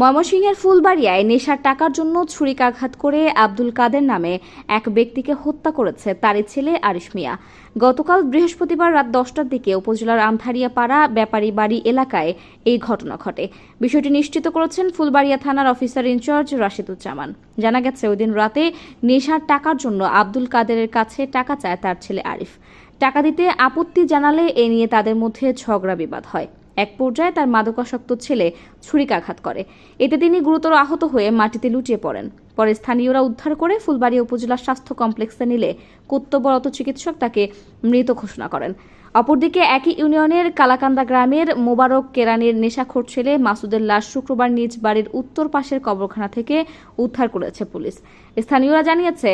ময়মনসিংহের ফুলবাড়িয়ায় নেশার টাকার জন্য ছুরিকাঘাত করে আব্দুল কাদের নামে এক ব্যক্তিকে হত্যা করেছে তারই ছেলে আরিশ মিয়া। গতকাল বৃহস্পতিবার রাত দশটার দিকে উপজেলার আমথারিয়া পাড়া ব্যাপারী বাড়ি এলাকায় এই ঘটনা ঘটে। বিষয়টি নিশ্চিত করেছেন ফুলবাড়িয়া থানার অফিসার ইনচার্জ রাশিদুজ্জামান। জানা গেছে ওই দিন রাতে নেশার টাকার জন্য আব্দুল কাদেরের কাছে টাকা চায় তার ছেলে আরিফ। টাকা দিতে আপত্তি জানালে এ নিয়ে তাদের মধ্যে ঝগড়া বিবাদ হয়। এক পর্যায়ে তার মাদকাসক্ত ছেলে ছুরিকাঘাত করে। এতে তিনি গুরুতর আহত হয়ে মাটিতে লুটিয়ে পড়েন। পরে স্থানীয়রা উদ্ধার করে ফুলবাড়িয়া উপজেলা স্বাস্থ্য কমপ্লেক্সে নিলে কর্তব্যরত চিকিৎসক তাকে মৃত ঘোষণা করেন। অপরদিকে একই ইউনিয়নের কালাকান্দা গ্রামের মোবারক কেরানির নেশাখোর ছেলে মাসুদের লাশ শুক্রবার নিজ বাড়ির উত্তর পাশের কবরখানা থেকে উদ্ধার করেছে পুলিশ। স্থানীয়রা জানিয়েছে,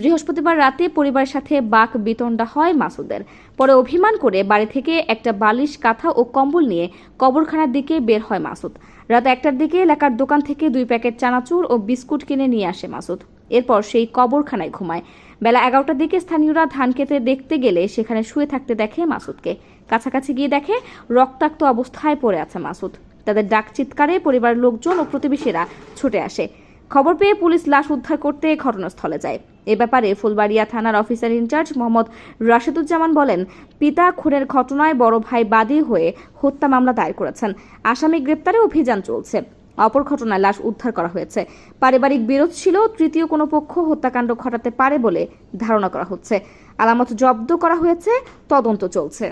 বৃহস্পতিবার রাতে পরিবারের সাথে বাক বিতণ্ডা হয় মাসুদের। পরে অভিমান করে বাড়ি থেকে একটা বালিশ, কাঁথা ও কম্বল নিয়ে কবরখানার দিকে বের হয় মাসুদ। রাত একটার দিকে এলাকার দোকান থেকে দুই প্যাকেট চানাচুর ও বিস্কুট কিনে নিয়ে আসে মাসুদ। এরপর সেই কবরখানায় ঘুমায়। বেলা এগারোটার দিকে স্থানীয়রা ধান খেতে দেখতে গেলে সেখানে শুয়ে থাকতে দেখে মাসুদকে। কাছাকাছি গিয়ে দেখে রক্তাক্ত অবস্থায় পড়ে আছে মাসুদ। তাদের ডাক চিৎকারে পরিবারের লোকজন ও প্রতিবেশীরা ছুটে আসে। খবর পেয়ে পুলিশ লাশ উদ্ধার করতে ঘটনাস্থলে যায়। এ ব্যাপারে ফুলবাড়িয়া থানার অফিসার ইনচার্জ মোহাম্মদ রাশেদুজ্জামান বলেন, পিতা খুনের ঘটনায় বড় ভাই বাদী হয়ে হত্যা মামলা দায়ের করেছেন। আসামি গ্রেপ্তারে অভিযান চলছে। অপর ঘটনায় লাশ উদ্ধার করা হয়েছে। পারিবারিক বিরোধ ছিল, তৃতীয় কোনো পক্ষ হত্যাকাণ্ড ঘটাতে পারে বলে ধারণা করা হচ্ছে। আলামত জব্দ করা হয়েছে, তদন্ত চলছে।